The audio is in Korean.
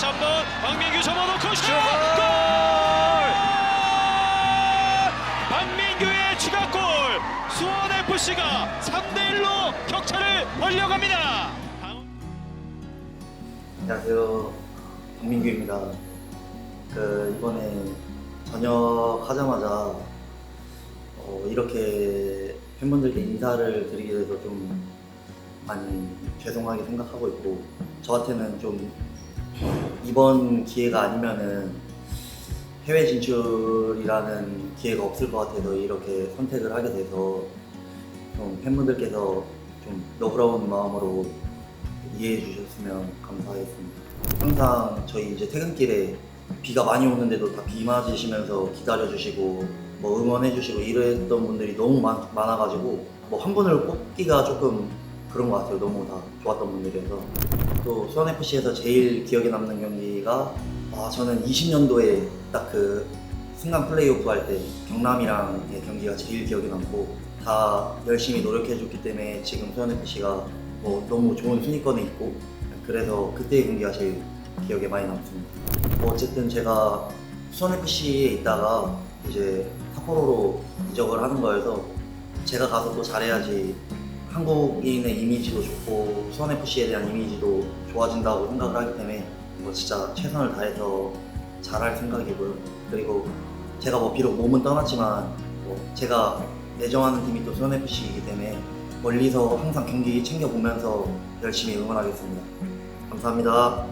다시 한번 박민규 접어놓고 슛! 슛! 골! 박민규의 추가골! 수원 FC가 3대 1로 격차를 벌려갑니다. 안녕하세요. 박민규입니다. 그 이번에 전역하자마자 어, 이렇게 팬분들께 인사를 드리게 돼서 좀 많이 죄송하게 생각하고 있고 저한테는 좀 이번 기회가 아니면은 해외 진출이라는 기회가 없을 것 같아서 이렇게 선택을 하게 돼서 좀 팬분들께서 좀 너그러운 마음으로 이해해 주셨으면 감사하겠습니다. 항상 저희 이제 퇴근길에 비가 많이 오는데도 다 비 맞으시면서 기다려 주시고 뭐 응원해 주시고 이랬던 분들이 너무 많, 많아가지고 뭐 한 분을 꼽기가 조금 그런 것 같아요. 너무 다 좋았던 분들이어서 또 수원FC에서 제일 기억에 남는 경기가 아 저는 20년도에 딱 그 승강 플레이오프 할 때 경남이랑의 경기가 제일 기억에 남고 다 열심히 노력해 줬기 때문에 지금 수원FC가 뭐 너무 좋은 순위권에 있고 그래서 그때의 경기가 제일 기억에 많이 남습니다. 뭐 어쨌든 제가 수원FC에 있다가 이제 사포로로 이적을 하는 거여서 제가 가서 또 잘해야지 한국인의 이미지도 좋고 수원FC에 대한 이미지도 좋아진다고 생각을 하기 때문에 뭐 진짜 최선을 다해서 잘할 생각이고요. 그리고 제가 뭐 비록 몸은 떠났지만 뭐 제가 내정하는 팀이 또 수원FC이기 때문에 멀리서 항상 경기 챙겨 보면서 열심히 응원하겠습니다. 감사합니다.